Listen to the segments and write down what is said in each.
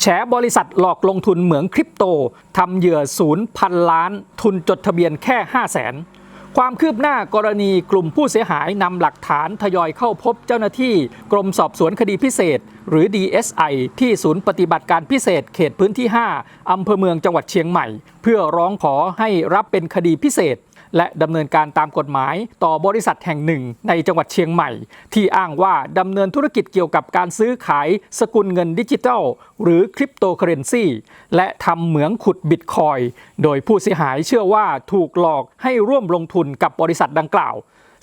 แฉบริษัทหลอกลงทุนเหมืองคริปโตทำเหยื่อศูนย์พันล้าน ทุนจดทะเบียนแค่ 5 0 0แสนความคืบหน้ากรณีกลุ่มผู้เสียหายนำหลักฐานทยอยเข้าพบเจ้าหน้าที่ กรมสอบสวนคดีพิเศษ หรือ DSI ที่ศูนย์ปฏิบัติการพิเศษเขตพื้นที่ 5 อำเภอเมืองจังหวัดเชียงใหม่ เพื่อร้องขอให้รับเป็นคดีพิเศษ และดำเนินการตามกฎหมายต่อบริษัทแห่งหนึ่งในจังหวัดเชียงใหม่ ที่อ้างว่าดำเนินธุรกิจเกี่ยวกับการซื้อขายสกุลเงินดิจิทัล หรือคริปโตเคอเรนซีและทำเหมืองขุดบิตคอยน์โดยผู้เสียหายเชื่อว่าถูกหลอกให้ร่วมลงทุนกับบริษัทดังกล่าว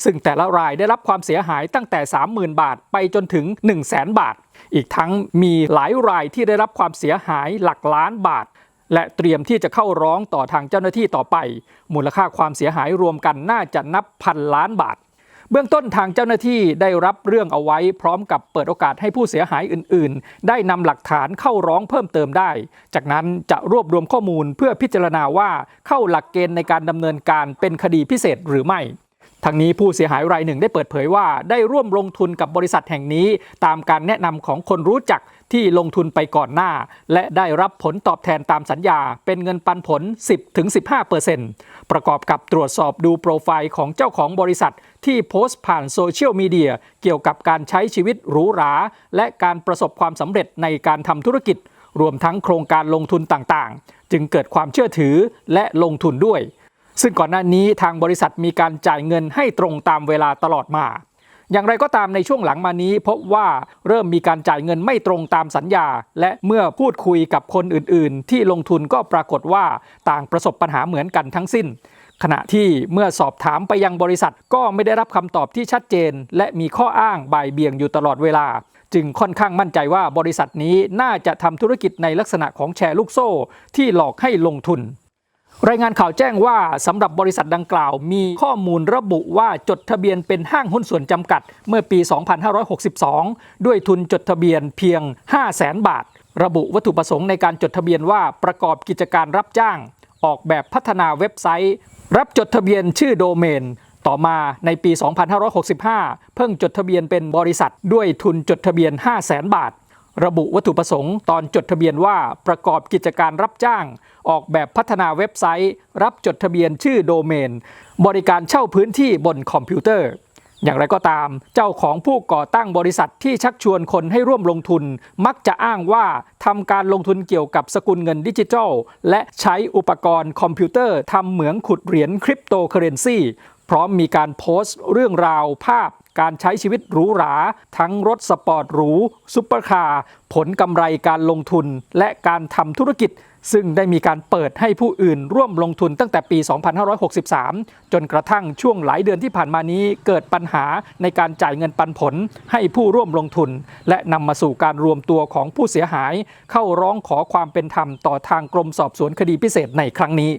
ซึ่งแต่ละรายได้รับความเสียหายตั้งแต่ 30,000 บาทไปจนถึง 1 0 0 0 0แบาท อีกทั้งมีหลายรายที่ได้รับความเสียหายหลักล้านบาท และเตรียมที่จะเข้าร้องต่อทางเจ้าหน้าที่ต่อไป มูลค่าความเสียหายรวมกันน่าจะนับพันล้านบาท เบื้องต้นทางเจ้าหน้าที่ได้รับเรื่องเอาไว้ พร้อมกับเปิดโอกาสให้ผู้เสียหายอื่น ๆ ได้นำหลักฐานเข้าร้องเพิ่มเติมได้ จากนั้นจะรวบรวมข้อมูลเพื่อพิจารณาว่าเข้าหลักเกณฑ์ในการดำเนินการเป็นคดีพิเศษหรือไม่ ทางนี้ผู้เสียหายรายหนึ่งได้เปิดเผยว่า ได้ร่วมลงทุนกับบริษัทแห่งนี้ ตามการแนะนำของคนรู้จักที่ลงทุนไปก่อนหน้า และได้รับผลตอบแทนตามสัญญา เป็นเงินปันผล 10-15%ประกอบกับตรวจสอบดูโปรไฟล์ของเจ้าของบริษัท ที่โพสต์ผ่านโซเชียลมีเดียเกี่ยวกับการใช้ชีวิตหรูหรา และการประสบความสำเร็จในการทำธุรกิจ รวมทั้งโครงการลงทุนต่างๆ จึงเกิดความเชื่อถือและลงทุนด้วย ซึ่งก่อนหน้านี้ทางบริษัทมีการจ่ายเงินให้ตรงตามเวลาตลอดมา อย่างไรก็ตามในช่วงหลังมานี้ พบว่าเริ่มมีการจ่ายเงินไม่ตรงตามสัญญา และเมื่อพูดคุยกับคนอื่น ๆ ที่ลงทุนก็ปรากฏว่าต่างประสบปัญหาเหมือนกันทั้งสิ้น ขณะที่เมื่อสอบถามไปยังบริษัทก็ไม่ได้รับคำตอบที่ชัดเจน และมีข้ออ้างบ่ายเบี่ยงอยู่ตลอดเวลาจึงค่อนข้างมั่นใจว่าบริษัทนี้น่าจะทำธุรกิจในลักษณะของแชร์ลูกโซ่ที่หลอกให้ลงทุน รายงานข่าวแจ้งว่าสำหรับบริษัทดังกล่าว มีข้อมูลระบุว่าจดทะเบียนเป็นห้างหุ้นส่วนจำกัด เมื่อปี 2562 ด้วยทุนจดทะเบียนเพียง 5 0 0แสนบาท ระบุวัตถุประสงค์ในการจดทะเบียนว่าประกอบกิจการรับจ้าง ออกแบบพัฒนาเว็บไซต์ รับจดทะเบียนชื่อโดเมน ต่อมาในปี 2565 เพิ่งจดทะเบียนเป็นบริษัทด้วยทุนจดทะเบียน 5 0 0แสนบาท ระบุวัตถุประสงค์ตอนจดทะเบียนว่าประกอบกิจการรับจ้าง ออกแบบพัฒนาเว็บไซต์ รับจดทะเบียนชื่อโดเมน บริการเช่าพื้นที่บนคอมพิวเตอร์ อย่างไรก็ตาม เจ้าของผู้ก่อตั้งบริษัทที่ชักชวนคนให้ร่วมลงทุน มักจะอ้างว่าทำการลงทุนเกี่ยวกับสกุลเงินดิจิทัล และใช้อุปกรณ์คอมพิวเตอร์ทำเหมืองขุดเหรียญคริปโตเคอเรนซีพร้อมมีการโพสต์เรื่องราวภาพ การใช้ชีวิตหรูหรา ทั้งรถสปอร์ตหรูซุปเปอร์คาร์ผลกำไรการลงทุนและการทำธุรกิจ ซึ่งได้มีการเปิดให้ผู้อื่นร่วมลงทุนตั้งแต่ปี 2563 จนกระทั่งช่วงหลายเดือนที่ผ่านมานี้เกิดปัญหาในการจ่ายเงินปันผลให้ผู้ร่วมลงทุน และนำมาสู่การรวมตัวของผู้เสียหาย เข้าร้องขอความเป็นธรรมต่อทางกรมสอบสวนคดีพิเศษในครั้งนี้